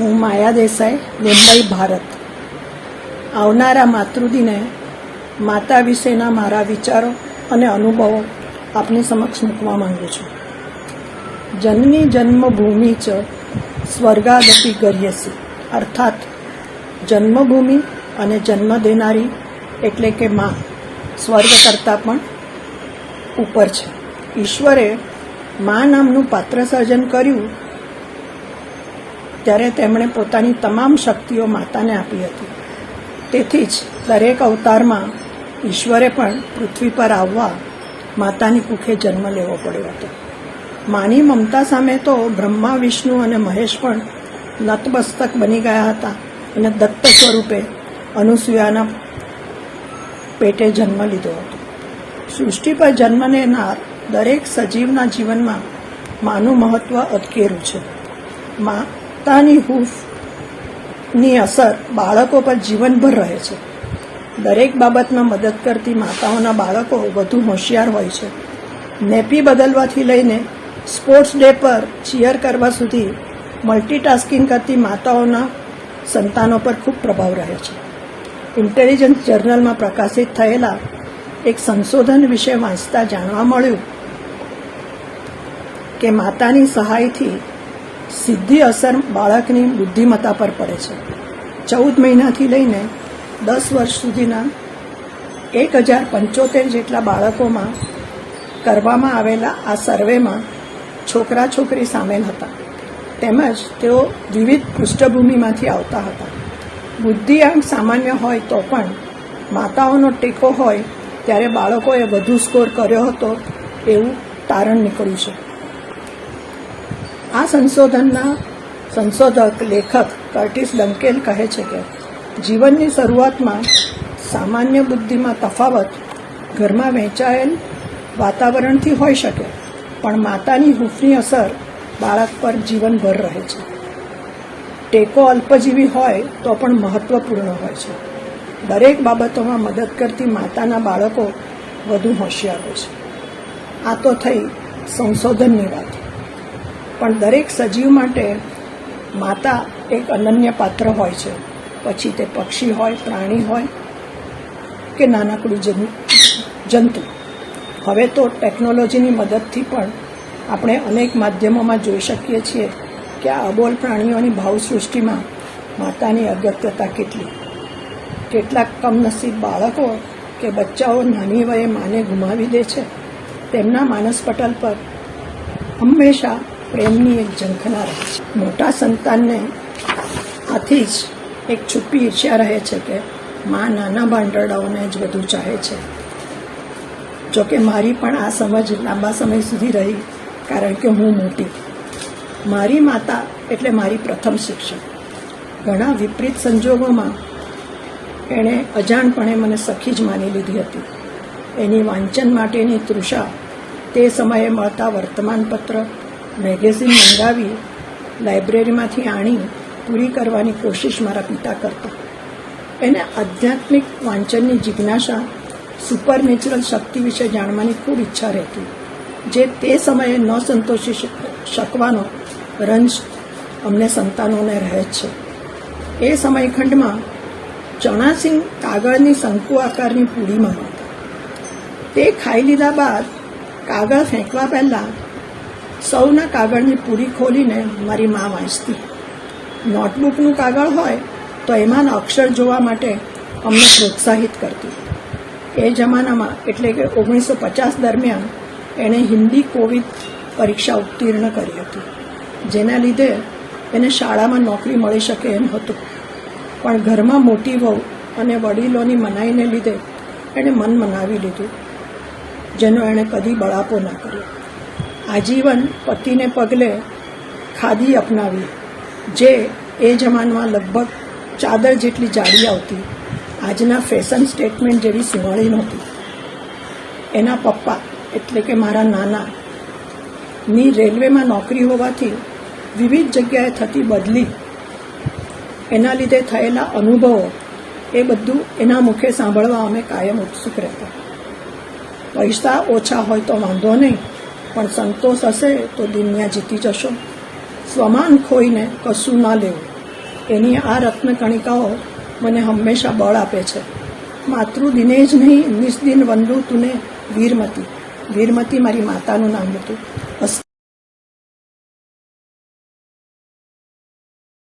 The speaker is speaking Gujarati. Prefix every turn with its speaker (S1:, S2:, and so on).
S1: હું માયા દેસાઈ મુંબઈ ભારત. આવનારા માતૃદિને માતા વિશેના મારા વિચારો અને અનુભવો આપની સમક્ષ મૂકવા માંગુ છું. જનની જન્મભૂમિ ચ સ્વર્ગાગતિ ગર્યસી. અર્થાત, જન્મભૂમિ અને જન્મ દેનારી એટલે કે માં, સ્વર્ગ કરતાં પણ ઉપર છે. ઈશ્વરે મા નામનું પાત્ર સર્જન કર્યું ત્યારે તેમણે પોતાની તમામ શક્તિઓ માતાને આપી હતી. તેથી જ દરેક અવતારમાં ઈશ્વરે પણ પૃથ્વી પર આવવા માતાની કુખે જન્મ લેવો પડ્યો હતો. માની મમતા સામે તો બ્રહ્મા, વિષ્ણુ અને મહેશ પણ નતમસ્તક બની ગયા હતા અને દત્ત સ્વરૂપે અનુસૂયાના પેટે જન્મ લીધો હતો. સૃષ્ટિ પર જન્મ લેનાર દરેક સજીવના જીવનમાં માનું મહત્વ અટકેરું છે. માતાની હૂફની અસર બાળકો પર જીવનભર રહે છે. દરેક બાબતમાં મદદ કરતી માતાઓના બાળકો વધુ હોશિયાર હોય છે. નેપી બદલવાથી લઈને સ્પોર્ટ્સ ડે પર ચીયર કરવા સુધી મલ્ટીટાસ્કિંગ કરતી માતાઓના સંતાનો પર ખૂબ પ્રભાવ રહે છે. ઇન્ટેલિજન્સ જર્નલમાં પ્રકાશિત થયેલા એક સંશોધન વિશે વાંચતા જાણવા મળ્યું કે માતાની સહાયથી સીધી અસર બાળકની બુદ્ધિમત્તા પર પડે છે. ચૌદ મહિનાથી લઈને દસ વર્ષ સુધીના એક હજાર પંચોતેર જેટલા બાળકોમાં કરવામાં આવેલા આ સર્વેમાં છોકરા છોકરી સામેલ હતા. તેમજ તેઓ વિવિધ પૃષ્ઠભૂમિમાંથી આવતા હતા. બુદ્ધિઆંક સામાન્ય હોય તો પણ માતાઓનો ટેકો હોય ત્યારે બાળકોએ વધુ સ્કોર કર્યો હતો એવું તારણ નીકળ્યું છે. આ સંશોધનના સંશોધક, લેખક કર્ટિસ ડંકેલ કહે છે કે, જીવનની શરૂઆતમાં સામાન્ય બુદ્ધિમાં તફાવત ઘરમાં વહેંચાયેલ વાતાવરણથી હોઈ શકે, પણ માતાની હૂફની અસર બાળક પર જીવનભર રહે છે. ટેકો અલ્પજીવી હોય તો પણ મહત્વપૂર્ણ હોય છે. દરેક બાબતોમાં મદદ કરતી માતાના બાળકો વધુ હોશિયાર હોય છે. આ તો થઈ સંશોધનની વાત. પણ દરેક સજીવ માટે માતા એક અનન્ય પાત્ર હોય છે. પછી તે પક્ષી હોય, પ્રાણી હોય કે નાનકડું જંતુ. હવે તો ટેકનોલોજીની મદદથી પણ આપણે અનેક માધ્યમોમાં જોઈ શકીએ છીએ કે આ અબોલ પ્રાણીઓની ભાવસૃષ્ટિમાં માતાની અગત્યતા કેટલી. કેટલાક કમનસીબ બાળકો કે બચ્ચાઓ નાની વયે માને ગુમાવી દે છે. તેમના માનસ પટલ પર હંમેશા પ્રેમની એક ઝંખના રહે છે. મોટા સંતાનને આથી જ એક છુપી ઈર્ષ્યા રહે છે કે મા નાના ભાંડરડાઓને જ વધુ ચાહે છે. જોકે મારી પણ આ સમજ લાંબા સમય સુધી રહી કારણ કે હું મોટી. મારી માતા એટલે મારી પ્રથમ શિક્ષક. ઘણા વિપરીત સંજોગોમાં એણે અજાણપણે મને સખી જ માની લીધી હતી. એની વાંચન માટેની તૃષા તે સમયે મળતા વર્તમાનપત્ર મેગેઝિન મંગાવી લાઇબ્રેરીમાંથી આણી, પૂરી કરવાની કોશિશ મારા પિતા કરતા. એને આધ્યાત્મિક વાંચનની જિજ્ઞાસા સુપરનેચરલ શક્તિ વિશે જાણવાની ખૂબ ઈચ્છા રહેતી. જે તે સમયે ન સંતોષી શકવાનો રંજ અમને સંતાનોને રહે છે. એ સમયખંડમાં ચણાસિંહ કાગળની શંકુ આકારની પૂડીમાં હતા. તે ખાઈ લીધા બાદ કાગળ ફેંકવા પહેલાં સૌના કાગળની પૂરી ખોલીને મારી મા વાંચતી. નોટબુકનું કાગળ હોય તો એમાંના અક્ષર જોવા માટે અમને પ્રોત્સાહિત કરતી. એ જમાનામાં એટલે કે ઓગણીસો પચાસ દરમિયાન એણે હિન્દી કોવિદ પરીક્ષા ઉત્તીર્ણ કરી હતી, જેના લીધે એને શાળામાં નોકરી મળી શકે એમ હતું. પણ ઘરમાં મોટી વહુ અને વડીલોની મનાઈને લીધે એણે મન મનાવી લીધું, જેનો એણે કદી બળાપો ના કર્યો. આજીવન પતિને પગલે ખાદી અપનાવી, જે એ જમાનામાં લગભગ ચાદર જેટલી જાડી આવતી, આજના ફેશન સ્ટેટમેન્ટ જેવી સુવાળી નહોતી. એના પપ્પા એટલે કે મારા નાના ની રેલવેમાં નોકરી હોવાથી વિવિધ જગ્યાએ થતી બદલી, એના લીધે થયેલા અનુભવો એ બધું એના મુખે સાંભળવા અમે કાયમ ઉત્સુક રહેતા. પૈસા ઓછા હોય તો વાંધો નહીં. પણ સંતોષ હશે તો દુનિયા જીતી જશો. સ્વમાન ખોઈને કશું ના લેવું. એની આ રત્નકણિકાઓ મને હંમેશા બળ આપે છે. માતૃ દિને જ નહીં, નિસ્દિન વંદુ તુને વીરમતી. વીરમતી મારી માતાનું નામ હતું.